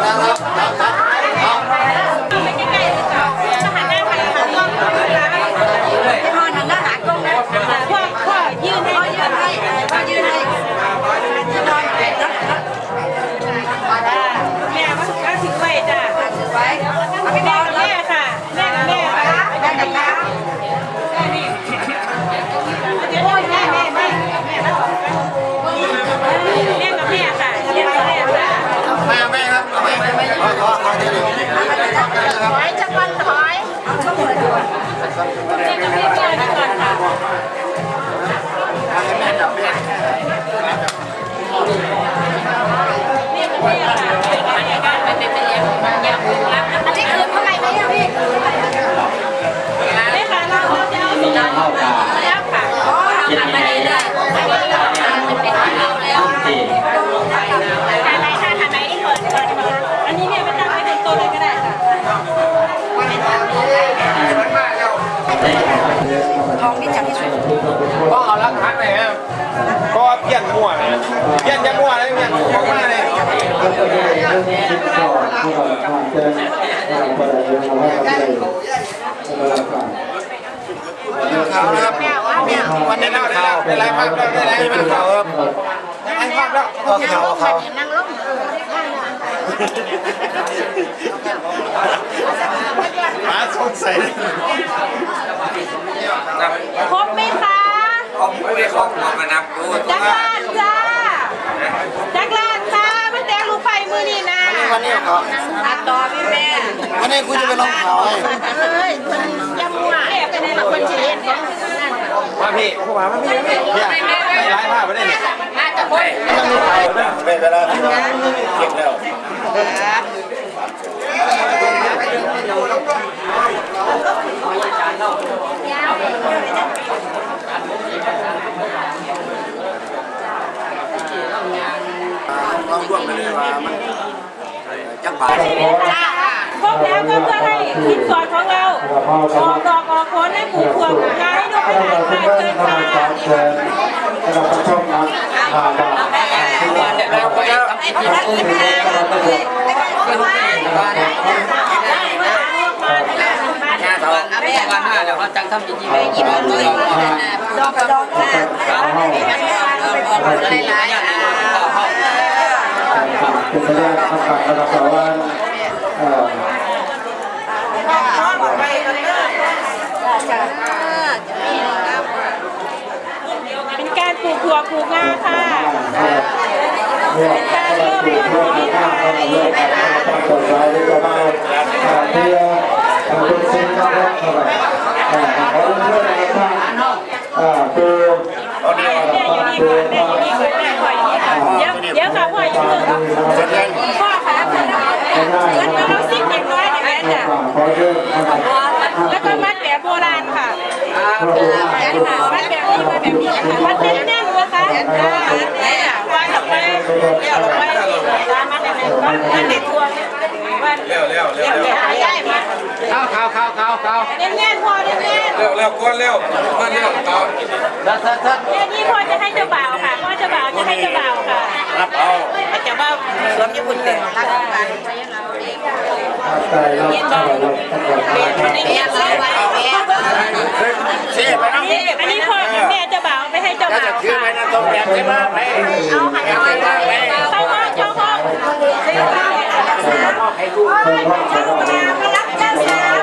พ่อ เราข่าวเป็นไรภาพเราได้ไรมันข่าวครับไอ้ภาพแล้วก็ข่าวข่าวนั่งลงหาสงสัยครบไหมคะผมไม่ได้ของผมมานับดูจักรลานจ้าจักรลานจ้ามันแดงลูกไฟมือนี่นะวันนี้ข่าวตัดต่อพี่แม่วันนี้คุณจะไปลงข่าวให้เอ้ยมันยำมั่วแม่เป็นไงล่ะคนจี นมาพี่ผู้มาพี่พี่เนี่ยไม่ร้ายภาพไม่ได้เนี่ยน่าจะพ้นเป็นเวลาที่เราเก็บแล้วความร่วมกันเลยว่ามันจังหวะจ้าครบแล้วก็เพื่อให้สินสอดของเราออกดอกออกผลให้ปลูกถั่วปลู กงาให้ลูกให้หลานค่ะเชิญค่ะแค่เท่าวันห้าแล้วเขาจังทำจริงๆไม่กี่ดวัอนกเลเลยยดอกดอกหลายๆอะเป็นไปได้ทำการระดับสารวัตรเอ่อ เป็น การปลูกถั่วปลูกงาค่ะเนี่ยการเริ่มต้นที่ข้าวของเรื่องการตั้งต้นไว้ที่จะมาเพื่อเป็นสิ่งที่เราทำขอเชิญนะครับอ่าคือแม่อยู่นี่ก่อนแม่อยู่นี่ก่อนแม่พ่ออยู่นี่ก่อนเดี๋ยวเดี๋ยวค่ะพ่ออยู่นี่พ่อค่ะเงินเราสิบเด็กน้อยอย่างนั้นจ้ะขอเชิญนะครับแล้วก็มัดแบบโบราณค่ะแขนหามัดแบบนี้มาแบบนี้นะคะมัดแน่น ข้าวข้าวข้าวข้าวข้าวแน่นๆพอแน่นเร็วเร็วก้นเร็วมาเร็วเอาทัดทัดทัดๆแค่นี้พ่อจะให้เจ้าบ่าวค่ะพ่อเจ้าบ่าวจะให้เจ้าบ่าวค่ะรับเอาเจ้าบ่าวสวมญี่ปุ่นเลยรักกันใจเราใจเราทั้งหมดแม่เราไว้แม่ เสียไปอันน้ำนี้อันนี้พ่อกับแม่เจ้าบ่าวไปให้เจ้าบ่าวคือค่ะไปน้ำต้มแดงใช่ไหมไปเอาให้เอาไปไปเข้าห้อเข้าห้องคนพ่อของเรามารับเจ้าสาว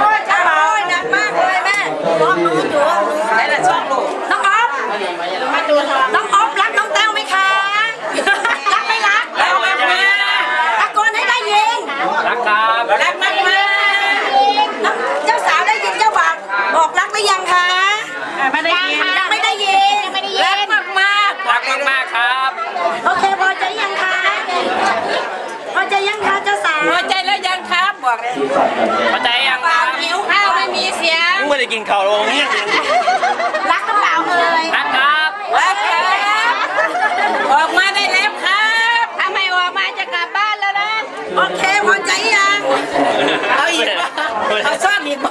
โอ้ยเจ้าบ่าวหนักมากเลยแม่น้องรู้อยู่ไหนละช่องลูกน้องออฟน้องออฟรักน้องแต้วไหมคะ รักไม่รักรักมากตะโกนให้ได้ยิน รักครับ รักมากมากน้องเจ้าสาวได้ยินเจ้าบ่าวบอกรักหรือยังคะ ไม่ได้ยิน ยังไม่ได้ยินยังไม่ได้ยินรักมากมาก รักมากๆครับ โอเคพอใจยังคะพอใจยังคะเจ้าสาว พอใจแล้วยังครับบอกเลย พอใจยัง เปล่าหิวข้าวไม่มีเสียง ไม่ได้กินข้าวลงเนี่ยรักกระเป๋าเอ่ยรักครับรักครับออกมาได้แล้วครับถ้าไม่ออกมาจะกลับบ้านแล้วนะโอเคพอใจยังเอาอีกเอาซ่อมอีกบ่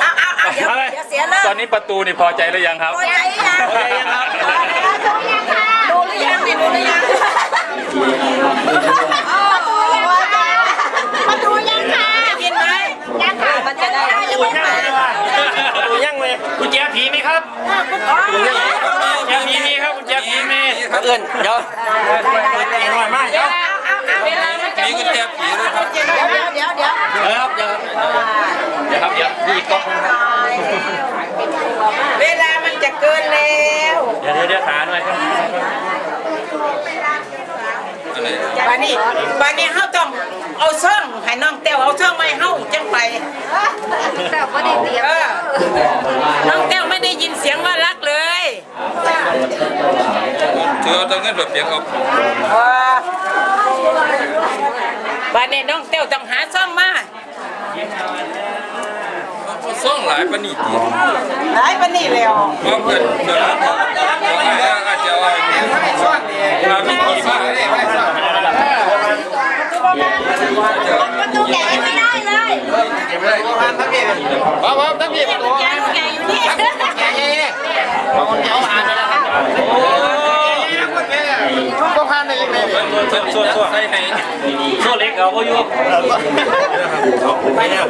เอาเอาเอาเดี๋ยวเดี๋ยวเสียเลิกตอนนี้ประตูนี่พอใจหรือยังครับพอใจยังพอใจยังครับดูหรือยังเนี่ยดูหรือยัง ครับแจ็คมีมีครับคุณแจ็คมีมีมาเอื้อนเดี๋ยวหน่อยมากเดี๋ยวมีกุญแจผีด้วครับเดี๋ยวเดี๋ยวเดี๋ยวครับเดี๋ยวเดี๋ยวครับเดี๋ยวนี่ก็เวลามันจะเกินแล้ว เดี๋ยวเดี๋ยวหาหน่อยครับานนี้บานนี้เฮาต้องเอาช่องให้น้องแต้วเอาช่องไว้เฮาจังไปแต่ว่าได้เตรียมเออน้องแต้วไม่ได้ยินเสียงว่ารักเลยถือเอาตังเงินแบบเปียกเอาบานนี้น้องแต้วต้องหาช่องมา ซ่องหลายปานนี่ติหลายปานนี้แล้วว่าเพิ่นเดี๋ยวอาจจะเอาให้ซ่อนนี่มามีกี่มาได้ไม่ซ่อนประตูแกะไม่ได้เลยเก็บเลยพันทั้งพี่ว้าวทั้งพี่ตัวแกะแกะอยู่นี่ แก่ๆเอาเอาอ่านเลยนะครับโอ้ยก็พันได้ยังไง ส่วนส่วนส่วนส่วนใส่ให้ส่วนเล็กเอาก็อยู่บานนี้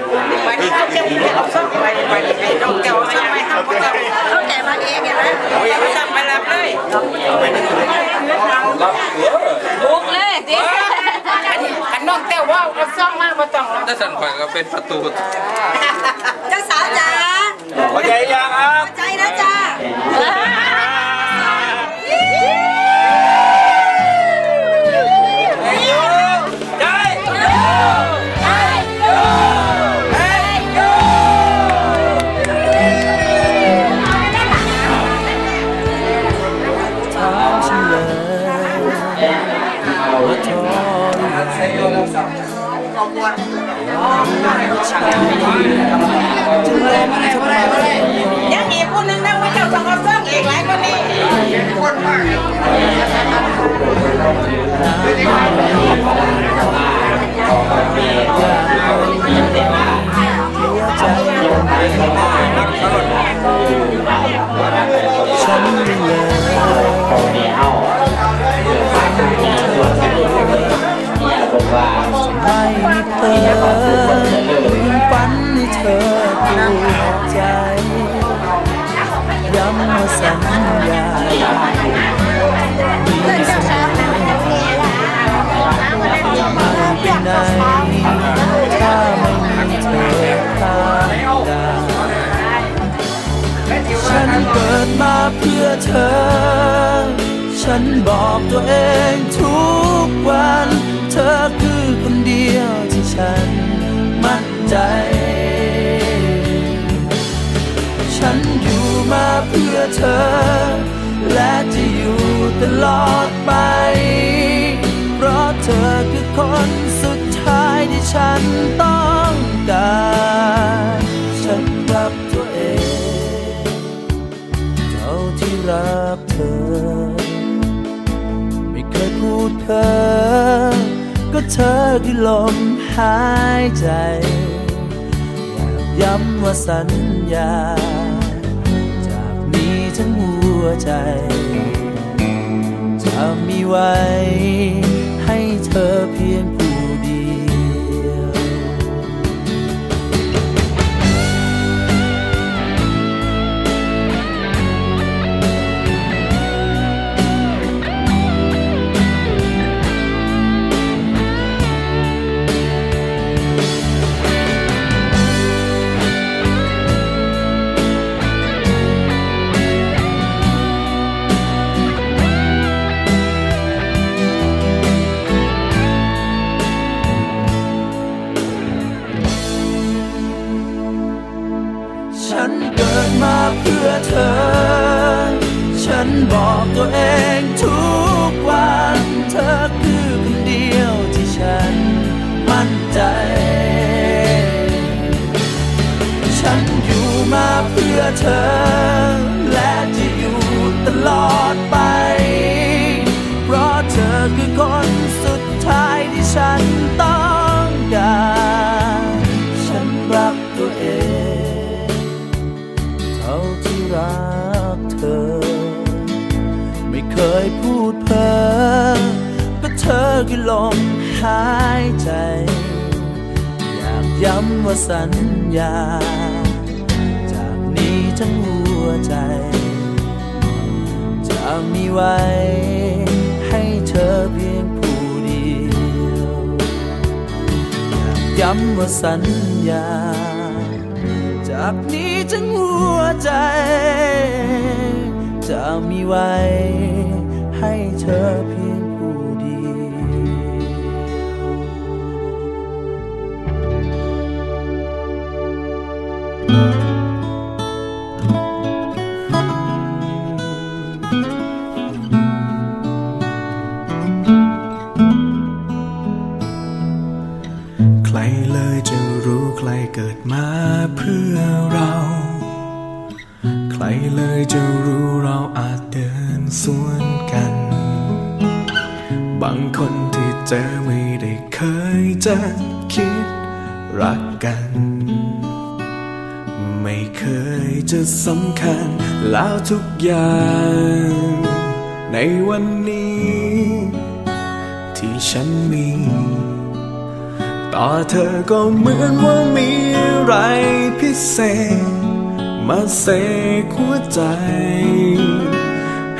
บานนี้เฮาจะเอาช่องไปบานนี้ให้น้องแต้วเอาช่องไว้เฮาบ่ต้องเขาแกะมาเองเห็นไหมบ่ต้องไปรับเลยบุกเลยดิอันอันน้องแต้วว่าเอาช่องมาบ่ต้องรับถ้าสั่นไปก็เป็นประตูเจ้าสาวจ๋าพอใจยัง ยังอีกคนนึงนะว่าเจ้าต้องเอาช่ออีกหลายคนนี้ไม่มีเธอลืมฝันให้เธอปวดใจย้ำว่าสัญญาม่สมไปไหนถ้าไม่มีเธอข้างกาฉันเกิดมาเพื่อเธอ ฉันบอกตัวเองทุก เธอ และจะอยู่ตลอดไป เพราะเธอคือคนสุดท้ายที่ฉันต้องการฉันรักตัวเอง เท่าที่รักเธอ ไม่เคยพูดเพ้อก็เธอคือลมหายใจ อยากย้ำว่าสัญญา วใจ จะมีไว้ให้เธอเพียง รักเธอ ไม่เคยพูดเพ้อก็เธอคือลมหายใจ อยากย้ำว่าสัญญา จากนี้ทั้งหัวใจ จะมีไว้ ให้เธอเพียงผู้เดียว อยากย้ำว่าสัญญา จจากนี้ทั้งหัวใจ จะมีไว้ให้เธอ ใครเกิดมาเพื่อเรา ใครเลยจะรู้เราอาจเดินสวนกัน บางคนที่เจอไม่ได้เคยจะคิดรักกัน ไม่เคยจะสำคัญแล้วทุกอย่าง ในวันนี้ ที่ฉันมี ต่อเธอก็เหมือนว่ามีอะไรพิเศษ มาเสกหัวใจ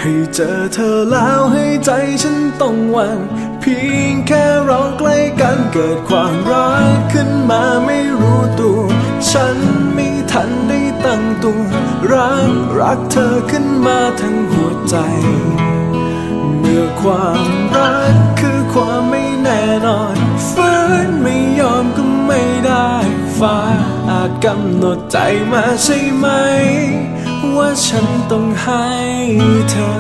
ให้เจอเธอแล้วให้ใจฉันต้องหวันเพียงแค่เราใกล้กันเกิดความรักขึ้นมาไม่รู้ตัว ฉันไม่ทันได้ตั้งตัวรักรักเธอขึ้นมาทั้งหัวใจ เมื่อความรักคือำหนดใจมาใช่ไหม ว่าฉันต้องให้เธอ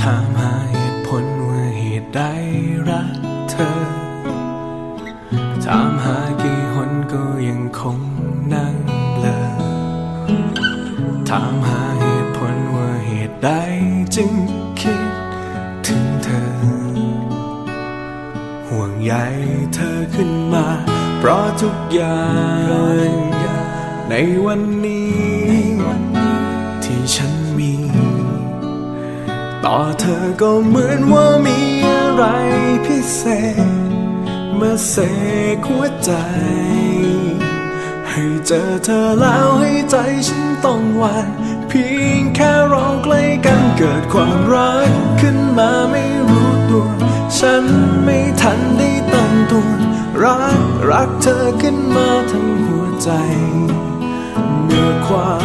ถามหาเหตุผลว่าเหตุใดรักเธอ ถามหากี่หนก็ยังคงนั่งเลอถามหา ตุใดจึงคิดถึงเธอ ห่วงใยเธอขึ้นมา เพราะทุกอย่างในวันนี้ ที่ฉันมี ต่อเธอก็เหมือนว่ามีอะไรพิเศษ มาเสกหัวใจให้เจอเธอแล้วให้ใจฉันต้องหวัน เพียงแค่เราใกล้กันเกิดความรักขึ้นมาไม่รู้ตัว ฉันไม่ทันได้ตั้งตัว รักรักเธอขึ้นมาทั้งหัวใจ เมื่อความ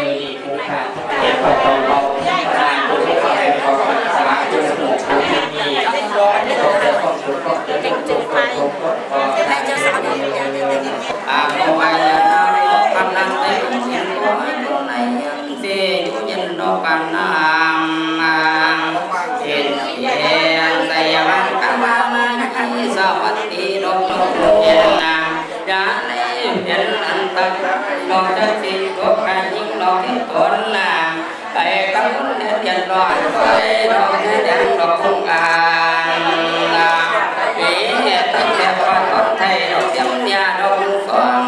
เอปตโมปราณุ เขเอปปัสสะจุสมุขมีมีโลกโลกโลกสุ